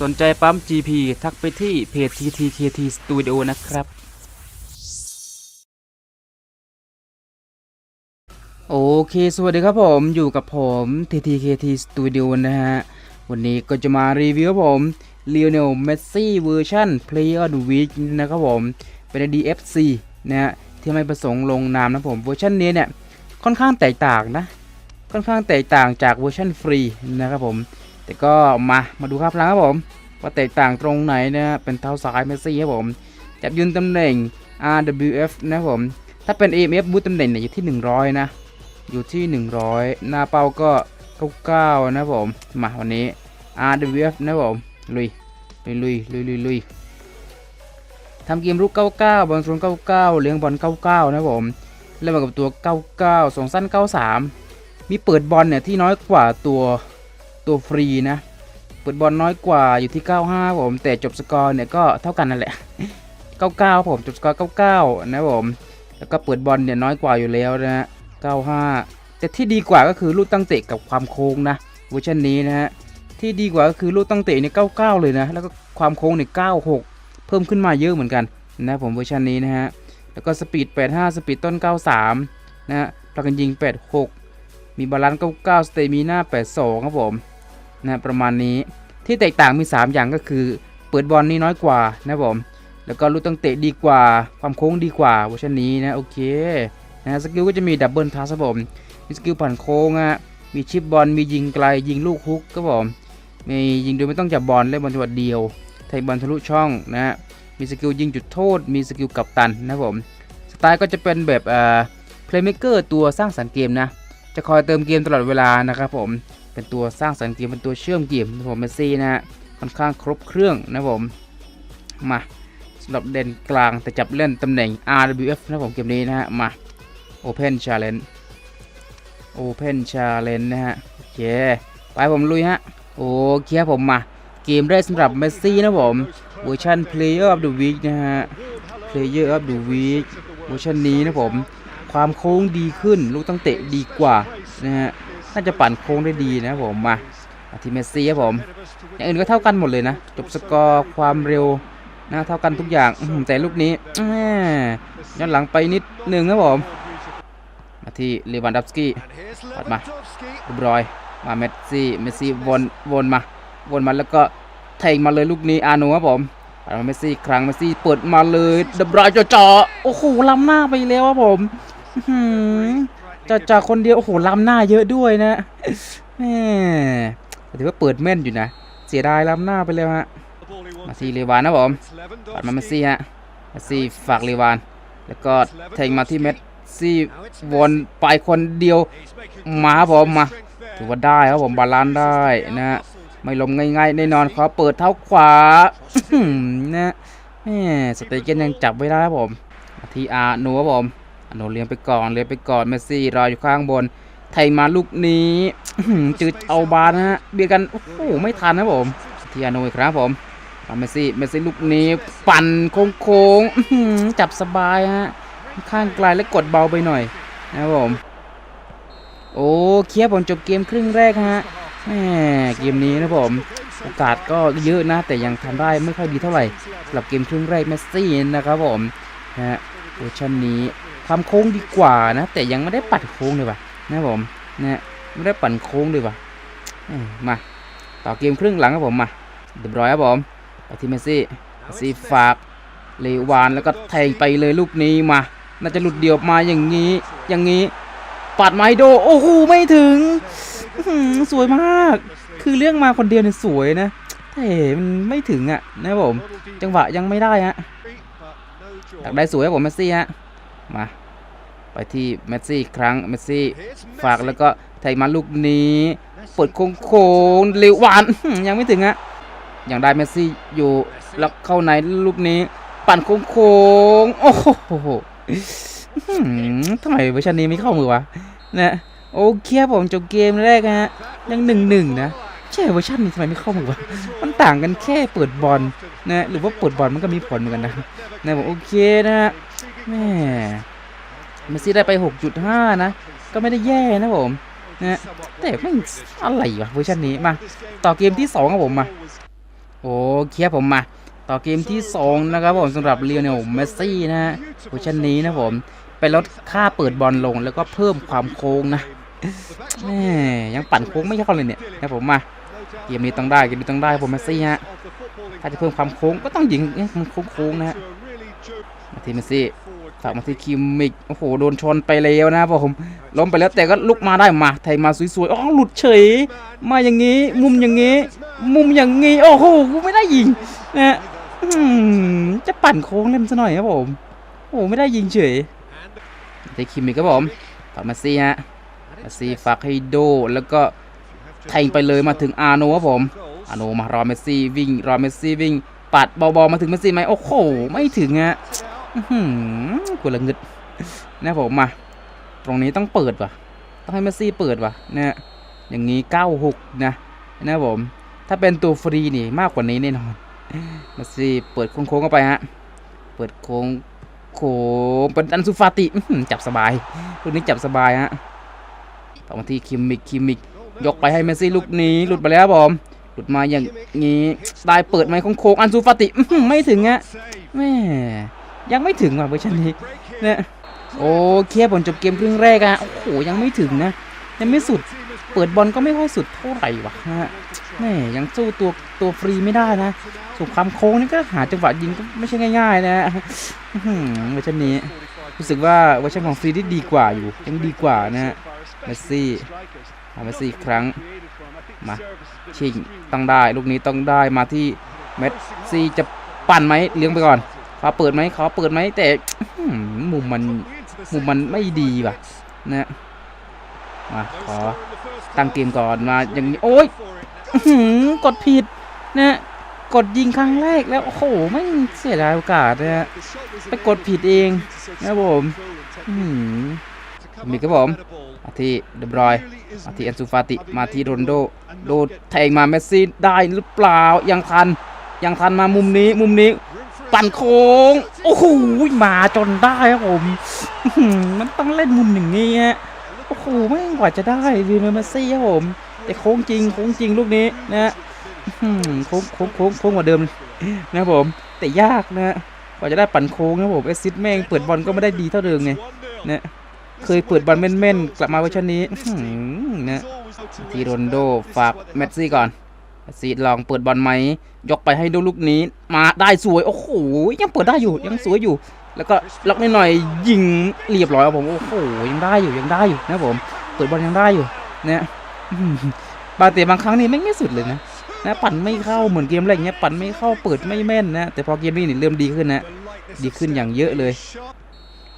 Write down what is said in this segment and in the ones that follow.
สนใจปั๊ม GP ทักไปที่เพจ TTKT Studio นะครับ โอเค สวัสดีครับผมอยู่กับผม TTKT Studio นะฮะ วันนี้ก็จะมารีวิวผม Lionel Messi เวอร์ชัน Player of the Week นะครับผม เป็น DFC นะฮะ ที่ไม่ประสงค์ลงนามนะผม เวอร์ชันนี้เนี่ย ค่อนข้างแตกต่างนะ ค่อนข้างแตกต่างจากเวอร์ชันฟรีนะครับผม แต่ก็มามาดูครับพลังครับผมว่าแตกต่างตรงไหนนะเป็นเท้าซ้ายเมสซี่ครับผมจับยืนตำแหน่ง RWF นะครับผม ถ้าเป็น AMF บูตตำแหน่งเนี่ยอยู่ที่ 100 นะ อยู่ที่ 100 หน้าเป้าก็99นะครับผม มาวันนี้ RWF นะครับผม ลุย ลุยลุยลุยลุยลุยทำเกมรุก 99 บอลโซน99 เลี้ยงบอล 99 นะครับผมเล่นมากับตัว 99 ส่งสั้น 93 มีเปิดบอลเนี่ยที่น้อยกว่าตัว ตัวฟรีนะ เปิดบอลน้อยกว่าอยู่ที่ 95 ผม แต่จบสกอร์เนี่ยก็เท่ากันนั่นแหละ 99 ผมจบสกอร์ 99 นะผม แล้วก็เปิดบอลเนี่ยน้อยกว่าอยู่แล้วนะฮะ 95 แต่ที่ดีกว่าก็คือลูกตั้งเตะกับความโค้งนะเวอร์ชันนี้นะฮะ ที่ดีกว่าก็คือลูกตั้งเตะเนี่ย99 เลยนะ แล้วก็ความโค้งเนี่ย96 เพิ่มขึ้นมาเยอะเหมือนกันนะผมเวอร์ชันนี้นะฮะ แล้วก็สปีด 85 สปีดต้น 93 นะฮะพลังกันยิง 86 มีบาลานซ์99 สเตมีน่า82 ครับผม นะประมาณนี้ที่แตกต่างมี 3 อย่างก็คือเปิดบอลนี่น้อยกว่านะครับผมแล้วก็ลูกตั้งเตะดีกว่าความโค้งดีกว่าเวอร์ชันนี้นะโอเคนะสกิลก็จะมีดับเบิลทัสครับผมมีสกิลผ่านโค้งอะมีชิปบอลมียิงไกลยิงลูกฮุกครับผมมียิงโดยไม่ต้องจับบอลเล่นบอลจังหวะเดียวไทยบอลทะลุช่องนะฮะมีสกิลยิงจุดโทษ มีสกิลกับตันนะครับผมสไตล์ก็จะเป็นแบบเอ่อเพลย์เม k เกอร์ตัวสร้างสรรค์เกมนะจะคอยเติมเกมตลอดเวลานะครับผม เป็นตัวสร้างสรรค์เกมเป็นตัวเชื่อมเกมนะผมเมสซี่นะฮะค่อนข้างครบเครื่องนะผมมาสำหรับเด่นกลางแต่จับเล่นตำแหน่ง RWF นะผมเกมนี้นะฮะมา Open Challenge Open Challenge นะฮะโอเคไปผมลุยฮะโอเคครับผมมา เกมแรกสำหรับเมสซี่นะผมเวอร์ชัน Player of the Week นะฮะ Player of the Week เวอร์ชันนี้นะผม ความโค้งดีขึ้น ลูกตั้งเตะดีกว่านะฮะ น่าจะปั่นโค้งได้ดีนะผมมาทีเมสซี่ครับผมอย่างอื่นก็เท่ากันหมดเลยนะ จบสกอร์ความเร็วนะเท่ากันทุกอย่างแต่ลูกนี้ย้อนหลังไปนิดหนึ่งครับผมมาที่เลวันดัฟสกี้ปัดมาเรียบรอยมาเมสซี่เมสซี่วนวนมาวนมาแล้วก็แทงมาเลยลูกนี้อาโนครับผมปัดมาเมสซี่อีกครั้งเมสซี่เปิดมาเลยเดบรอยจ่อโอ้โหล้ำหน้าไปแล้วครับผม อื้อหือจ่อๆคนเดียว โอ้โหล้ำหน้าเยอะด้วยนะแม่ถือว่าเปิดแม่นอยู่นะ เสียดายล้ำหน้าไปแล้วฮะ มาที่เลวานนะผมปัดมาเมสซี่ฮะมสซี่ฝากเลวาน แล้วก็แทงมาที่เมสซี่วนไปคนเดียว มาผมมา ถือว่าได้ครับผมบาลานซ์ได้นะ ไม่ล้มง่ายๆแน่นอนขอเปิดเท้าขวานะแหมสเตเกนยังจับไม่ได้ครับผมทีอาโนครับผม อาโนเลี้ยงไปก่อนเลี้ยงไปก่อนเมสซี่รออยู่ข้างบน ไทยมาลูกนี้จืดเอาบาลนะฮะเบียกันโอ้โหไม่ทันนะผมที่อาโนอีกครับผมมาเมสซี่เมสซี่ลูกนี้ปั่นโค้งๆจับสบายฮะข้างไกลและกดเบาไปหน่อยนะครับผมโอ้เคครับผมจบเกมครึ่งแรกฮะแหมเกมนี้นะผมโอกาสก็เยอะนะ แต่ยังทำได้ไม่ค่อยดีเท่าไหร่สำหรับเกมครึ่งแรกเมสซี่นะครับผมฮะเวอร์ชันนี้ ความโค้งดีกว่านะ แต่ยังไม่ได้ปัดโค้งเลยว่ะนะผมนะไม่ได้ปั่นโค้งเลยว่ะมาต่อเกมครึ่งหลังครับผมมาเรียบร้อยครับผมไปที่เมสซี่เมสซี่ฝากเลวานแล้วก็แทงไปเลยลูกนี้มา น่าจะหลุดเดี่ยวมาอย่างนี้ อย่างนี้ปัดไมโดโอ้โหไม่ถึงสวยมาก คือเรื่องมาคนเดียวเนี่ยสวยนะแต่มันไม่ถึงอะนะผม จังหวะยังไม่ได้ฮะอยากได้สวยครับผมเมสซี่ฮะมา ไปที่เมสซี่อีกครั้งเมสซี่ฝากแล้วก็ไทยมาลูกนี้เปิดโค้งๆเร็วหวานอื้อหือยังไม่ถึงฮะยังได้เมสซี่อยู่แล้วเข้าในลูกนี้ ปั่นโค้งๆโอ้โหอื้อหือทำไมเวอร์ชันนี้ไม่เข้ามือวะนะโอเคครับผมจบเกมแรกฮะยังหนึ่งหนึ่งนะใช่เวอร์ชันนี้ทำไมไม่เข้ามือวะมันต่างกันแค่เปิดบอลนะหรือว่าเปิดบอลมันก็มีผลเหมือนกันนะนะผมโอเคนะฮะแม่ เมสซี่ได้ไป 6.5 นะ ก็ไม่ได้แย่นะผมนะแต่ไม่อะไรวะเวอร์ชันนี้มา ต่อเกมที่2ครับผมมาโอ้เคครับผมมาต่อเกมที่ 2 นะครับผมสำหรับเลียวเนลเมสซี่นะฮะเวอร์ชันนี้นะผมไปลดค่าเปิดบอลลงแล้วก็เพิ่มความโค้งนะแม่ยังปั่นโค้งไม่เข้าเลยเนี่ยนะผมมาเกมนี้ต้องได้เกมนี้ต้องได้ผมเมสซี่ฮะถ้าจะเพิ่มความโค้งก็ต้องยิงมันโค้งๆนะฮะมาทีเมสซี่ ฝากมาที่คิมมิกโอ้โหโดนชนไปแล้วนะผมล้มไปแล้วแต่ก็ลุกมาได้มาไทยมาสวยๆอ๋อหลุดเฉย มาอย่างงี้ มุมอย่างงี้ มุมอย่างงี้โอ้โหกูไม่ได้ยิงนะจะปั่นโค้งเล่นซะหน่อยครับผมโอ้โหไม่ได้ยิงเฉยที่คิมมิกครับผมฝากมาซีฮะมาซีฝากให้โดแล้วก็แทงไปเลยมาถึงอาโนครับผมอาโนมารอเมสซี่วิ่งรอเมสซี่วิ่งปัดเบาๆมาถึงเมสซี่ไหมโอ้โหไม่ถึงฮะ กดละเงึดนะผมมา ตรงนี้ต้องเปิดว่ะ ต้องให้เมสซี่เปิดว่ะเนี่ยอย่างนี้96นะนะผม ถ้าเป็นตัวฟรีนี่มากกว่านี้แน่นอนเมสซี่เปิดโค้งๆเข้าไปฮะ เปิดโค้งโค้งเป็นอันซูฟาติจับสบายลูกนี้จับสบายฮะต่อมาที่คิมมิกคิมมิกยกไปให้เมสซี่ลูกนี้หลุดไปแล้วผมหลุดมาอย่างนี้ได้เปิดไหมโค้งๆอันซูฟาติไม่ถึงฮะแม่ ยังไม่ถึงว่ะเวอร์ชันนี้เนี่ยโอเคผลจบเกมครึ่งแรกอะโอ้โหยังไม่ถึงนะยังไม่สุดเปิดบอลก็ไม่ค่อยสุดเท่าไหร่วะฮะแม่ยังสู้ตัวตัวฟรีไม่ได้นะส่ความโค้งนี่ก็หาจังหวะยิงก็ไม่ใช่ง่าย ๆ นะเวอร์ชันนี้รู้สึกว่าเวอร์ชันของฟรีที่ดีกว่าอยู่ยังดีกว่านะฮะเมสซี่เอาเมสซี่อีกครั้งมาชิงต้องได้ลูกนี้ต้องได้มาที่เมสซี่จะปั่นไหมเลี้ยงไปก่อน ขอเปิดไหมขอเปิดไหมแต่มุมมันมุมมันไม่ดีว่ะนะมาขอตั้งเกมก่อนมาอย่างนี้โอ้ยกดผิดนะกดยิงครั้งแรกแล้วโอ้โหไม่เสียดายโอกาสนะไปกดผิดเองนะผมมีครับผมมาที่เดบรอยมาที่แอนซูฟาติมาที่โรนโดโดแทงมาเมสซี่ได้หรือเปล่ายังทันยังทันมามุมนี้มุมนี้ ปั่นโค้ง โอ้โหมาจนได้ครับผมมันต้องเล่นมุมอย่างนี้ฮะโอ้โหไม่งกว่าจะได้วีเมสซี่ครับผม แต่โค้งจริงโค้งจริงลูกนี้นะฮะอื้อหือโค้งโค้งโค้งโค้งกว่าเดิมนะครับผม แต่ยากนะฮะกว่าจะได้ปั่นโค้งนะครับผมเอซิดแม่งเปิดบอลก็ไม่ได้ดีเท่าเดิมไงนะเคยเปิดบอลแม่นๆกลับมาเวอร์ชันนี้นะทีโรนโดฝากเมสซี่ก่อน ซี่ลองเปิดบอลไหม ยกไปให้ดูลูกนี้ มาได้สวย โอ้โห ยังเปิดได้อยู่ ยังสวยอยู่ แล้วก็ล็อกนิดหน่อยยิงเรียบร้อยครับผม โอ้โห ยังได้อยู่ ยังได้อยู่นะผม เปิดบอลยังได้อยู่ เนี่ยบางแต่บางครั้งนี่ไม่ไม่สุดเลยนะ นะปั่นไม่เข้าเหมือนเกมแรกเงี้ย ปั่นไม่เข้า เปิดไม่แม่นนะ แต่พอเกมนี้นี่เริ่มดีขึ้นนะ ดีขึ้นอย่างเยอะเลย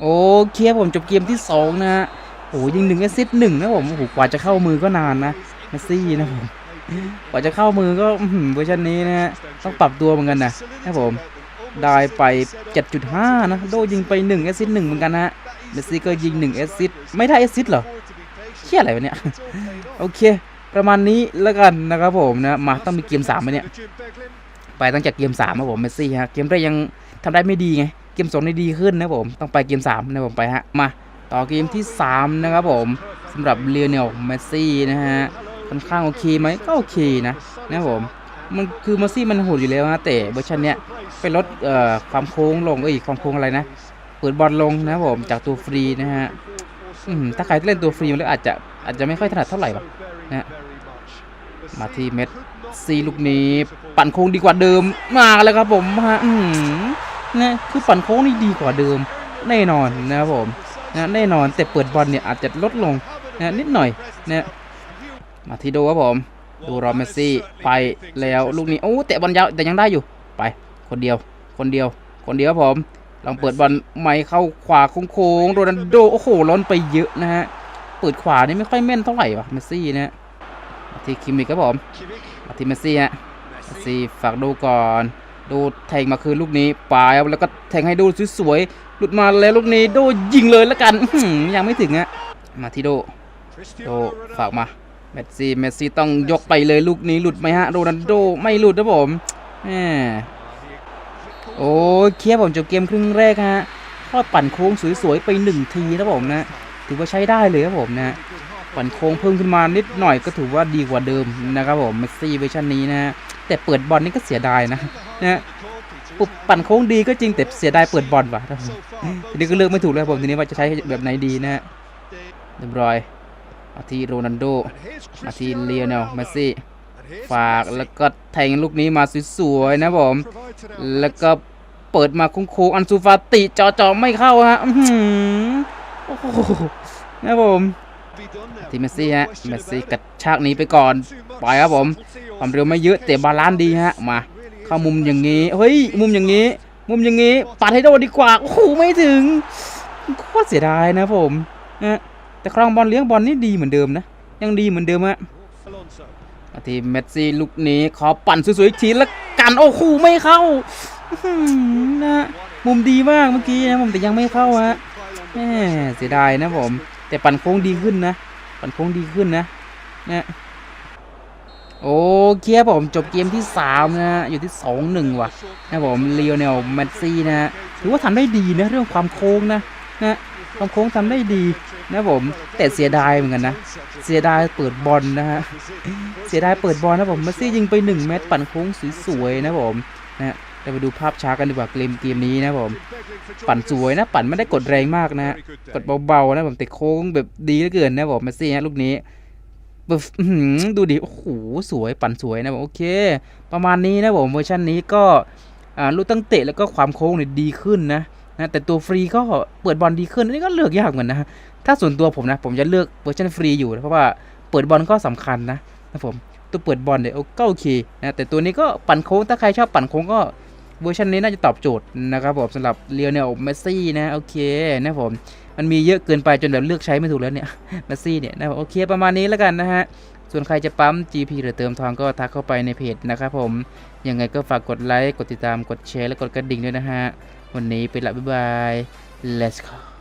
โอเคครับผมจบเกมที่สองนะฮะโอ้ยิงหนึ่งแอสซิสต์หนึ่งนะผม โอ้โห กว่าจะเข้ามือก็นานนะเมสซี่นะผม กว่าจะเข้ามือก็เวอร์ชันนี้นะฮะต้องปรับตัวเหมือนกันนะนะผมได้ไป 7.5 นะ โดยิงไป1แอสซิสต์1เหมือนกันนะฮะเมสซี่ก็ยิง1แอสซิสต์ไม่ได้แอสซิสต์เหรอเชี่ยอะไรวะเนี่ย โอเค ประมาณนี้แล้วกันนะครับผมนะ มาต้องมีเกม3ไหมเนี่ย ไปตั้งจากเกม3ครับผมเมสซี่ฮะ เกมแรกยังทำได้ไม่ดีไง เกม2นี่ดีขึ้นนะผม ต้องไปเกม3นะผมไปฮะ มาต่อเกมที่ 3 นะครับผมสำหรับเลียเนลเมสซี่นะฮะ ค่อนข้างโอเคไหมก็โอเคนะนะผมมันคือมาซี่มันโหดอยู่แล้วนะแต่เวอร์ชันเนี้ยไปลดเอ่อความโค้งลงเอ้ยความโค้งอะไรนะเปิดบอลลงนะผมจากตัวฟรีนะฮะถ้าใครเล่นตัวฟรีมันแล้วอาจจะอาจจะไม่ค่อยถนัดเท่าไหร่ป่ะนะฮะมาที่เม็ดซีลูกนี้ปั่นโค้งดีกว่าเดิมมาแล้วครับผมฮะอืมนะคือปั่นโค้งนี่ดีกว่าเดิม แน่นอนนะครับผมนะแน่นอนแต่เปิดบอลเนี่ยอาจจะลดลงนะนิดหน่อยนะ มาที่โดครับผม ดูรอเมซี่ไปแล้วลูกนี้โอ้เตะบอลยาวแต่ยังได้อยู่ไปคนเดียว คนเดียว คนเดียวครับผมลองเปิดบอลไม่เข้าขวาโค้งๆโรนัลโดโอ้โหล้นไปเยอะนะฮะเปิดขวานี่ไม่ค่อยแม่นเท่าไหร่วะเมซี่นะมาที่คิมิกครับผมมาที่เมซี่ฮะเมซี่ฝากดูก่อน ดูแทงมาคือลูกนี้ปลายแล้วก็แทงให้ดูสวยๆหลุดมาแล้วลูกนี้โดยิงเลยแล้วกันยังไม่ถึงอะมาที่โดโดฝากมา เมสซี่เมสซี่ต้องยกไปเลยลูกนี้หลุดไหมฮะโรนัลโดไม่หลุดนะผมแหมโอ้เคครับผมจบเกมครึ่งแรกฮะทอดปั่นโค้งสวยๆไปหนึ่งทีนะผมนะ ถือว่าใช้ได้เลยครับผมนะปั่นโค้งเพิ่มขึ้นมานิดหน่อยก็ถือว่าดีกว่าเดิมนะครับผมเมสซี่เวอร์ชันนี้นะ แต่เปิดบอลนี่ก็เสียดายนะนะปุ๊บปั่นโค้งดีก็จริงแต่เสียดายเปิดบอลว่ะทีนี้ก็เลือกไม่ถูกแล้วครับผมทีนี้ว่าจะใช้แบบไหนดีนะฮะเรียบร้อย มาที่โรนัลโดมาที่เลโอเนลเมสซี่ฝากแล้วก็แทงลูกนี้มาสวยๆนะผมแล้วก็เปิดมาโค้งๆอันซูฟาติจอจอๆไม่เข้าฮะอื้อหือโอ้โหนะผมทีมเมสซี่ฮะเมสซี่กระชากหนี้ไปก่อนปล่อยครับผมความเร็วไม่เยอะแต่บาลานซ์ดีฮะมาเข้ามุมอย่างนี้เฮ้ยมุมอย่างนี้ มุมอย่างนี้ปัดให้โดนดีกว่าโอ้โหไม่ถึงโคตรเสียดายนะผมนะ แต่ครองบอลเลี้ยงบอลนี่ดีเหมือนเดิมนะ ยังดีเหมือนเดิมฮะทีมเมสซี่ลูกนี้ขอปั่นสวยๆอีกทีแล้วกันโอ้โหไม่เข้าหนะมุมดีมากเมื่อกี้นะผมแต่ยังไม่เข้าฮะแหมเสียดายนะผม แต่ปั่นโค้งดีขึ้นนะ ปั่นโค้งดีขึ้นนะนะโอเคครับผมจบเกมที่ 3นะฮะอยู่ที่ 2-1 ว่ะนะผมเลโอเนลเมสซี่นะถือว่าทำได้ดีนะ เรื่องความโค้งนะ นะความโค้งทำได้ดีนะผมแต่เสียดายเหมือนกันนะ เสียดายเปิดบอลนะฮะเสียดายเปิดบอลนะผมเมสซี่ยิงไป 1 เมตรปั่นโค้งสวยๆนะผมนะเราไปดูภาพช้ากันดีกว่าเกมเกมนี้นะผมปั่นสวยนะ ปั่นไม่ได้กดแรงมากนะฮะกดเบาๆนะผมแต่โค้งแบบดีเหลือเกินนะผมเมสซี่ฮะลูกนี้แบบอื้อหือดูดิโอ้โหสวยปั่นสวยนะผมโอเค ประมาณนี้นะผมเวอร์ชันนี้ก็อ่าลูกตั้งเตะแล้วก็ความโค้งเนี่ยดีขึ้นนะ นะแต่ตัวฟรีก็เปิดบอลดีขึ้นนี่ก็เลือกยากเหมือนนะถ้าส่วนตัวผมนะ ผมจะเลือกเวอร์ชันฟรีอยู่เพราะว่าเปิดบอลก็สำคัญนะนะผมตัวเปิดบอลเนี่ยก็โอเคนะแต่ตัวนี้ก็ปั่นโค้งถ้าใครชอบปั่นโค้งก็เวอร์ชันนี้น่าจะตอบโจทย์นะครับผมสำหรับเลีย o เนลเมสซี่นะโอเคนะผมมันมีเยอะเกินไปจนแบบเลือกใช้ไม่ถูกแล้วเนี่ยเมสซี่เนี่ยนะโอเคประมาณนี้แล้วกันนะฮะส่วนใครจะปั๊ม GP หรือเติมทองก็ทักเข้าไปในเพจนะครับผมยังไงก็ฝากกดไลค์กดติดตามกดแชร์และกดกระดิ่งด้วยนะฮะ วันนี้ไปละบ๊ายบาย let's go